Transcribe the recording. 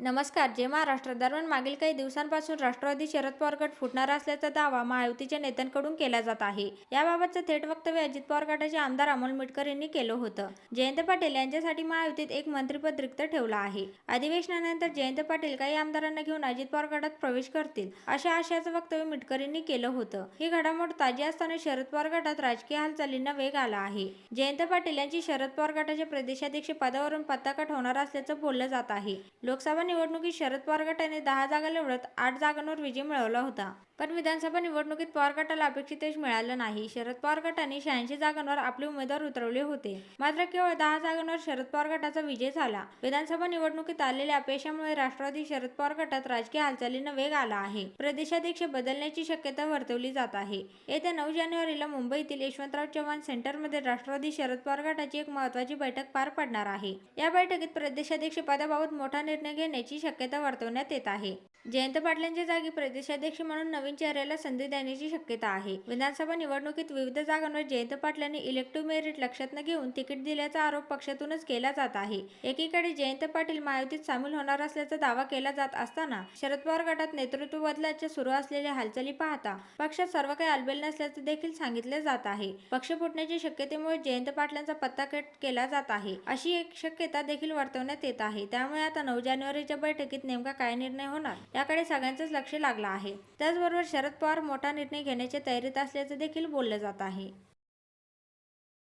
नमस्कार जे महाराष्ट्र दरम्यान मागील काही दिवसांपासून राष्ट्रवादी शरद पवार गट फुटणार असल्याचा दावा महायुतीच्या नेत्यांकडून केला जात आहे. याबाबतचं थेट वक्तव्य अजित पवार गटाचे आमदार अमोल मिटकर यांनी केलं होतं. जयंत पाटील यांच्यासाठी महायुतीत एक मंत्रिपद रिक्त ठेवलं आहे. अधिवेशनानंतर जयंत पाटील काही आमदारांना घेऊन अजित पवार गटात प्रवेश करतील अशा आशयाचं वक्तव्य मिटकर यांनी केलं होतं. ही घडामोड ताजी असताना शरद पवार गटात राजकीय हालचालींना वेग आला आहे. जयंत पाटील यांची शरद पवार गटाच्या प्रदेशाध्यक्ष पदावरून पत्ताकट होणार असल्याचं बोललं जात आहे. लोकसभा निवडणुकीत शरद पवार गटाने दहा जागा लढवत आठ जागांवर विजय मिळवला होता. पण विधानसभा निवडणुकीत पवार गटाला अपेक्षित यश मिळालं नाही. शरद पवार गटाने शहाऐंशी जागांवर आपले उमेदवार उतरवले होते. मात्र केवळ दहा जागांवर शरद पवार गटाचा विजय झाला. विधानसभा निवडणुकीत आलेल्या अपयशामुळे राष्ट्रवादी शरद पवार गटात राजकीय हालचालींना वेग आला आहे. प्रदेशाध्यक्ष बदलण्याची शक्यता वर्तवली जात आहे. येत्या नऊ जानेवारीला मुंबईतील यशवंतराव चव्हाण सेंटरमध्ये राष्ट्रवादी शरद पवार गटाची एक महत्वाची बैठक पार पडणार आहे. या बैठकीत प्रदेशाध्यक्ष पदाबाबत मोठा निर्णय घेणे येण्याची शक्यता वर्तवण्यात येत आहे. जयंत पाटलांच्या जागी प्रदेशाध्यक्ष म्हणून नवीन चेहऱ्याला संधी देण्याची शक्यता आहे. विधानसभा निवडणुकीत विविध जागांवर जयंत पाटलांनी इलेक्टिव्ह मेरिट लक्षात न घेऊन तिकीट दिल्याचा आरोप पक्षातूनच केला जात आहे. एकीकडे जयंत पाटील महायुतीत सामील होणार असल्याचा दावा केला जात असताना शरद पवार गटात नेतृत्व बदलाच्या सुरू असलेल्या हालचाली पाहता पक्षात सर्व काही आलबेल नसल्याचे देखील सांगितले जात आहे. पक्ष फुटण्याच्या शक्यतेमुळे जयंत पाटलांचा पत्ता कट केला जात आहे. अशी एक शक्यता देखील वर्तवण्यात येत आहे. त्यामुळे आता नऊ जानेवारीच्या बैठकीत नेमका काय निर्णय होणार? याकडे सगळ्यांचंच लक्ष लागलं आहे. त्याचबरोबर शरद पवार मोठा निर्णय घेण्याच्या तयारीत असल्याचं देखील बोललं जात आहे.